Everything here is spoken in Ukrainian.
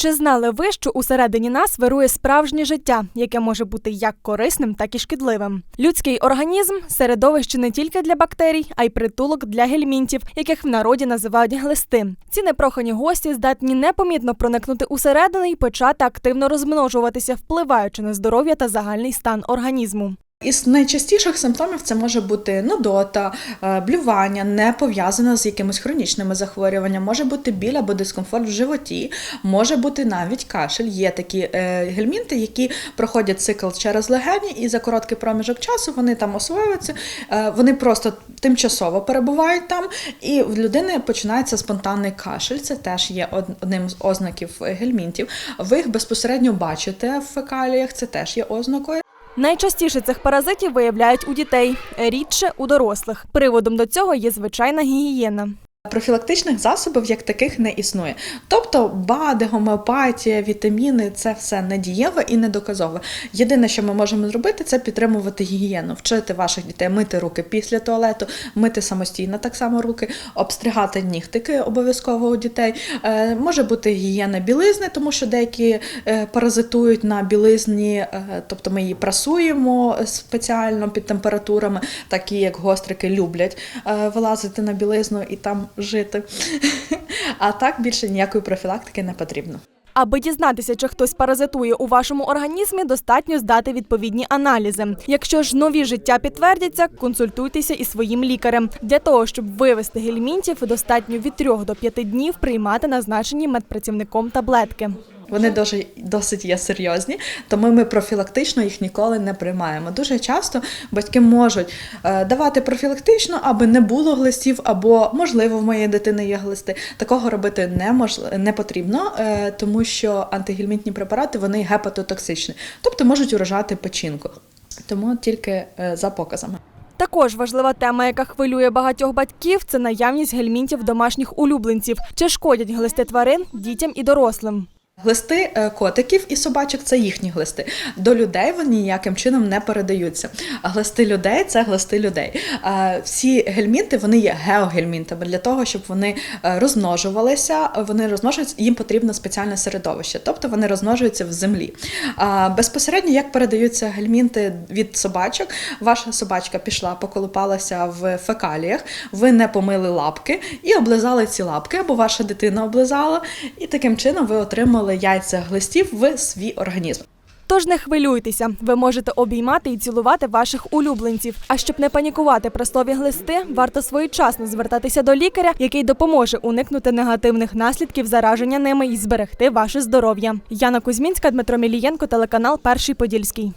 Чи знали ви, що усередині нас вирує справжнє життя, яке може бути як корисним, так і шкідливим? Людський організм середовище не тільки для бактерій, а й притулок для гельмінтів, яких в народі називають глисти. Ці непрохані гості здатні непомітно проникнути усередину і почати активно розмножуватися, впливаючи на здоров'я та загальний стан організму. Із найчастіших симптомів це може бути нудота, е, блювання, не пов'язане з якимись хронічними захворюваннями, може бути біль або дискомфорт в животі, може бути навіть кашель. Є такі е, гельмінти, які проходять цикл через легені, і за короткий проміжок часу вони там освоюються, е, вони просто тимчасово перебувають там, і в людини починається спонтанний кашель. Це теж є одним з ознаків гельмінтів. Ви їх безпосередньо бачите в фекаліях, це теж є ознакою. Найчастіше цих паразитів виявляють у дітей, рідше у дорослих. Приводом до цього є звичайна гігієна. Профілактичних засобів як таких не існує. Тобто БАДи, гомеопатія, вітаміни це все недієве і недоказове. Єдине, що ми можемо зробити, це підтримувати гігієну, вчити ваших дітей мити руки після туалету, мити самостійно так само руки, обстригати нігтики обов'язково у дітей. Е, може бути гігієна білизни, тому що деякі е, паразитують на білизні, е, тобто ми її прасуємо спеціально під температурами, такі як гострики люблять вилазити на білизну і там жити. А так більше ніякої профілактики не потрібно. Аби дізнатися, чи хтось паразитує у вашому організмі, достатньо здати відповідні аналізи. Якщо ж нові життя підтвердяться, консультуйтеся із своїм лікарем. Для того, щоб вивести гельмінтів, достатньо від 3 до 5 днів приймати назначені медпрацівником таблетки. Вони дуже досить є серйозні, тому ми профілактично їх ніколи не приймаємо. Дуже часто батьки можуть е, давати профілактично, аби не було глистів, або можливо в моєї дитини є глисти. Такого робити не мож... не потрібно, е, тому що антигельмінтні препарати вони гепатотоксичні, тобто можуть уражати печінку. Тому тільки е, за показами. Також важлива тема, яка хвилює багатьох батьків, це наявність гельмінтів домашніх улюбленців. Чи шкодять глисти тварин дітям і дорослим? Глисти е, котиків і собачок це їхні глисти. До людей вони ніяким чином не передаються. А глисти людей це глисти людей. Е, Всі гельмінти вони є геогельмінтами для того, щоб вони е, розмножувалися. Вони розмножуються, їм потрібно спеціальне середовище, тобто вони розмножуються в землі. Безпосередньо як передаються гельмінти від собачок, ваша собачка пішла, поколупалася в фекаліях, ви не помили лапки і облизали ці лапки, або ваша дитина облизала, і таким чином ви отримали яйця глистів в свій організм. Тож не хвилюйтеся, ви можете обіймати і цілувати ваших улюбленців. А щоб не панікувати про слові глисти, варто своєчасно звертатися до лікаря, який допоможе уникнути негативних наслідків зараження ними і зберегти ваше здоров'я. Яна Кузьмінська, Дмитро Мілієнко, телеканал Перший Подільський.